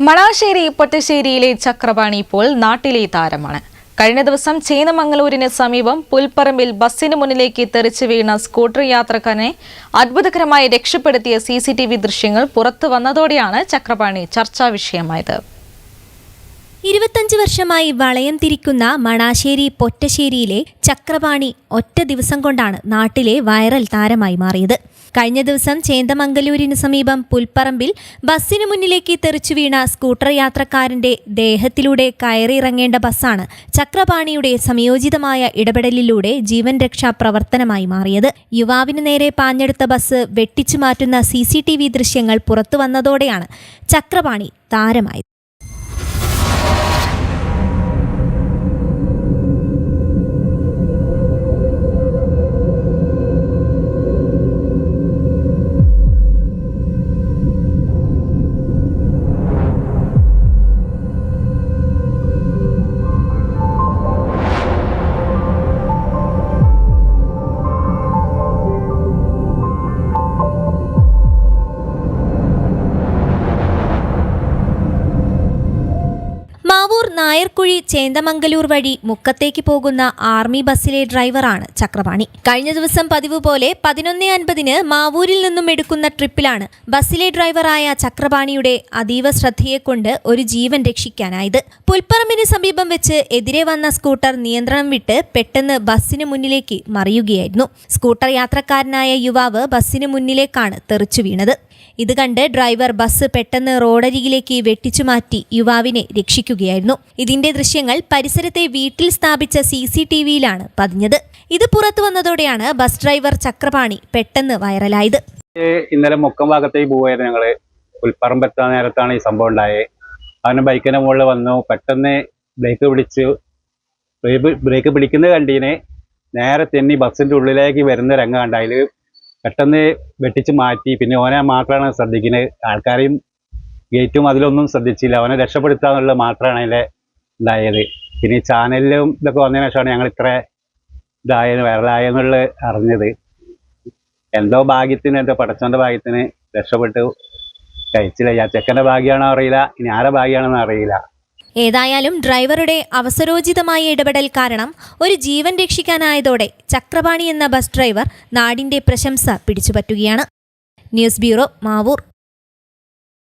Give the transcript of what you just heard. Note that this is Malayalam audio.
മണാശ്ശേരി പൊറ്റശ്ശേരിയിലെ ചക്രപാണി ഇപ്പോൾ നാട്ടിലെ താരമാണ്. കഴിഞ്ഞ ദിവസം ചേന്നമംഗലൂരിന് സമീപം പുൽപ്പറമ്പിൽ ബസ്സിന് മുന്നിലേക്ക് തെറിച്ചു വീണ സ്കൂട്ടർ യാത്രക്കാരനെ അത്ഭുതകരമായി രക്ഷപ്പെടുത്തിയ സി ദൃശ്യങ്ങൾ പുറത്തു വന്നതോടെയാണ് ചക്രപാണി ചർച്ചാ വിഷയമായത്. ഇരുപത്തഞ്ച് വർഷമായി വളയം തിരിക്കുന്ന മണാശ്ശേരി പൊറ്റശ്ശേരിയിലെ ചക്രപാണി ഒറ്റ ദിവസം കൊണ്ടാണ് നാട്ടിലെ വൈറൽ താരമായി മാറിയത്. കഴിഞ്ഞ ദിവസം ചേന്തമംഗലൂരിന് സമീപം പുൽപ്പറമ്പിൽ ബസ്സിന് മുന്നിലേക്ക് തെറിച്ചു വീണ സ്കൂട്ടർ യാത്രക്കാരന്റെ ദേഹത്തിലൂടെ കയറിയിറങ്ങേണ്ട ബസ്സാണ് ചക്രപാണിയുടെ സംയോജിതമായ ഇടപെടലിലൂടെ ജീവൻ രക്ഷാ പ്രവർത്തനമായി മാറിയത്. യുവാവിന് നേരെ പാഞ്ഞെടുത്ത ബസ് വെട്ടിച്ചു മാറ്റുന്ന സി ദൃശ്യങ്ങൾ പുറത്തു വന്നതോടെയാണ് ചക്രപാണി താരമായത്. നായർക്കുഴി ചേന്തമംഗലൂർ വഴി മുക്കത്തേക്ക് പോകുന്ന ആർമി ബസ്സിലെ ഡ്രൈവറാണ് ചക്രപാണി കഴിഞ്ഞ ദിവസം പതിവ് പോലെ പതിനൊന്ന് അൻപതിന് മാവൂരിൽ നിന്നും എടുക്കുന്ന ട്രിപ്പിലാണ് ബസ്സിലെ ഡ്രൈവറായ ചക്രപാണിയുടെ അതീവ ശ്രദ്ധയെക്കൊണ്ട് ഒരു ജീവൻ രക്ഷിക്കാനായത്. പുൽപ്പറമ്പിന് സമീപം വെച്ച് എതിരെ വന്ന സ്കൂട്ടർ നിയന്ത്രണം വിട്ട് പെട്ടെന്ന് ബസ്സിന് മുന്നിലേക്ക് മറിയുകയായിരുന്നു. സ്കൂട്ടർ യാത്രക്കാരനായ യുവാവ് ബസ്സിന് മുന്നിലേക്കാണ് തെറിച്ചു വീണത്. ഇത് കണ്ട് ഡ്രൈവർ ബസ് പെട്ടെന്ന് റോഡരികിലേക്ക് വെട്ടിച്ചു മാറ്റി യുവാവിനെ രക്ഷിക്കുകയായിരുന്നു. ഇതിന്റെ ദൃശ്യങ്ങൾ പരിസരത്തെ വീട്ടിൽ സ്ഥാപിച്ച സി സി ടി വിയിലാണ് പതിഞ്ഞത്. ഇത് പുറത്തു വന്നതോടെയാണ് ബസ് ഡ്രൈവർ ചക്രപാണി പെട്ടെന്ന് വൈറലായത്. ഇന്നലെ മുക്കം ഭാഗത്തേക്ക് പോവായിരുന്നു ഞങ്ങൾ. പുൽപ്പറമ്പെത്താൻ നേരത്താണ് ഈ സംഭവം ഉണ്ടായത് അവന് ബൈക്കിന്റെ മുകളിൽ വന്നു. പെട്ടെന്ന് ബ്രേക്ക് പിടിച്ചു. ബ്രേക്ക് പിടിക്കുന്ന പിടിക്കുന്നത് കണ്ടീന് നേരെ തെന്നി ബസ്സിന്റെ ഉള്ളിലേക്ക് വരുന്ന രംഗം കണ്ട. പെട്ടെന്ന് വെട്ടിച്ച് മാറ്റി. പിന്നെ ഓനെ മാത്രമാണ് ശ്രദ്ധിക്കുന്നത് ആൾക്കാരെയും ഗേറ്റും അതിലൊന്നും ശ്രദ്ധിച്ചില്ല. അവനെ രക്ഷപ്പെടുത്താന്നുള്ളത് മാത്രമാണ് അതിന്റെ ഇതായത്. പിന്നെ ചാനലിലും ഇതൊക്കെ വന്നതിന് ശേഷമാണ് ഞങ്ങൾ ഇത്ര ഇതായത് വൈറലായെന്നുള്ളത് അറിഞ്ഞത്. എന്തോ ഭാഗ്യത്തിന് എന്തോ പടച്ചോന്റെ ഭാഗ്യത്തിന് രക്ഷപ്പെട്ടു. കഴിച്ചില്ല. ആ ചെക്കന്റെ ഭാഗ്യമാണോ അറിയില്ല. ഇനി ആരെ ഭാഗ്യമാണെന്ന് അറിയില്ല. ഏതായാലും ഡ്രൈവറുടെ അവസരോചിതമായ ഇടപെടൽ കാരണം ഒരു ജീവൻ രക്ഷിക്കാനായതോടെ ചക്രപാണി എന്ന ബസ് ഡ്രൈവർ നാടിന്റെ പ്രശംസ പിടിച്ചുപറ്റുകയാണ്. News bureau Mavoor.